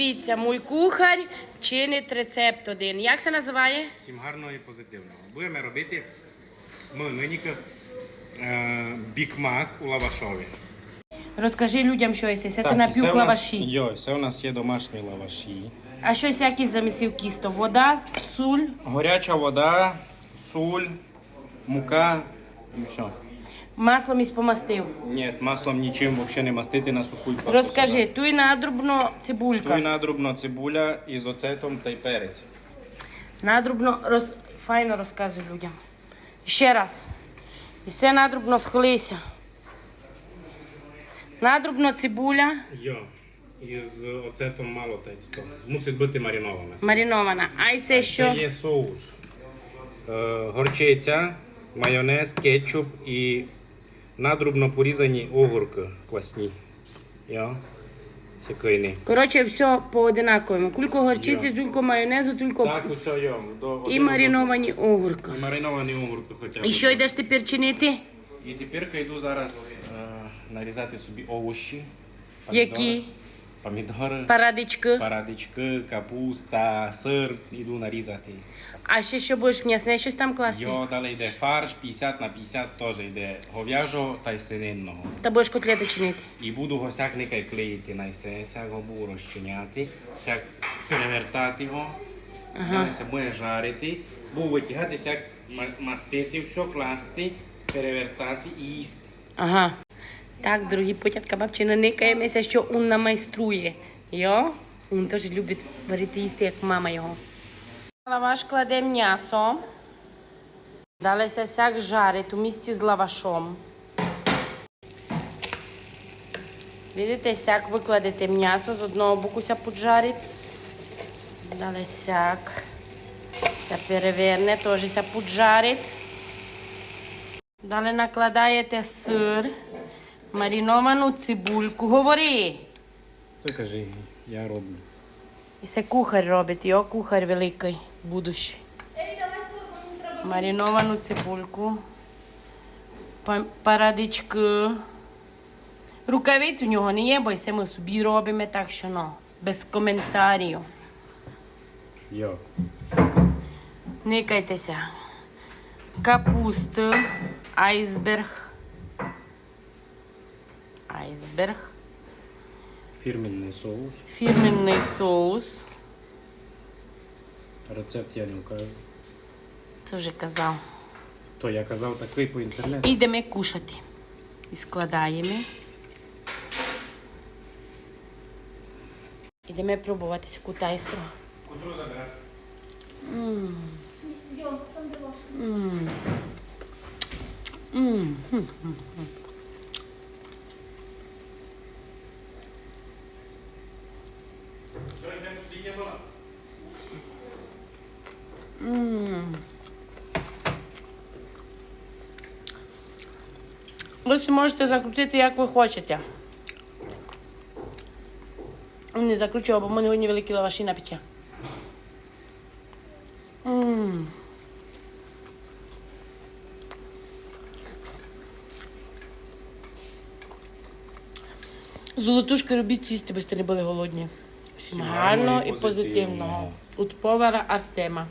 Дивіться, мій кухар чинить рецепт один. Як це називає? Всім гарного і позитивного. Будемо робити млиники е, бікмак у лавашові. Розкажи людям щось, це ти напів лаваші. Йо, це у нас є домашні лаваші. А щось якісь замісив кісто? Вода, суль. Горяча вода, суль, мука і все. Маслом із помастив. Ні, маслом нічим взагалі не мастити на суху. і Розкажи, туй надрубно цибулька. Туй надрубно цибуля із оцетом та й перець. Надрубно роз... файно розказуй людям. Ще раз. І все надрубно схлися. Надрубно цибуля Йо, із оцетом мало та й то. Мусить бути маринована. маринована. А й це що? Це є соус. Е, горчиця, майонез, кетчуп і надрубно порізані огурки квасні. Я. Сікойні. Коротше, все по одинаковому. Кулько горчиці, тільки майонезу, тільки Так, усе я. До, і мариновані огурки. І мариновані огурки хоча б. І що йдеш тепер чинити? І тепер йду зараз е, нарізати собі овощі. Які? Помідори, Парадички. парадички, капуста, сир. Іду нарізати. А ще що будеш м'ясне щось там класти? Йо, далі йде фарш, 50 на 50 теж йде говяжого та й свининного. Та будеш котлети чинити. І буду госякника клеїти на сяк його буду розчиняти, так перевертати його, Ага. далі се буде жарити, буду витягати, сяк ма- мастити, все класти, перевертати і їсти. Ага. Так, дорогі потятка, бабчина никаємося, що он намайструє. Йо? Він теж любить варити їсти, як мама його. Лаваш кладе м'ясо. Далі сяк жарить у місці з лавашом. Видите, сяк викладете м'ясо, з одного боку ся поджарить. Далі сяк. Ся переверне, теж ся поджарить. Далі накладаєте сир, мариновану цибульку. Говори! Ти кажи, я роблю. І це кухар робить, його кухар великий, будущий. Мариновану цибульку, парадички. Рукавиць у нього не є, бо це ми собі робимо, так що ну, без коментарів. Йо. Никайтеся. Капуста, айсберг. Айсберг. Фірменний соус. Фірменний соус. Рецепт я не кажу. Це вже казав. То я казав такий по інтернету. І йдемо кушати. І складаємо. Ідемо пробувати сяку тайстру. Котру забирати? М. М. Було? М. Ви можете закрутити, як ви хочете. Не закручував, бо в мене одні великі лаваші на печі. Золотушки робіть їсти, бо не були голодні. Всім гарного і позитивного. От повара Артема.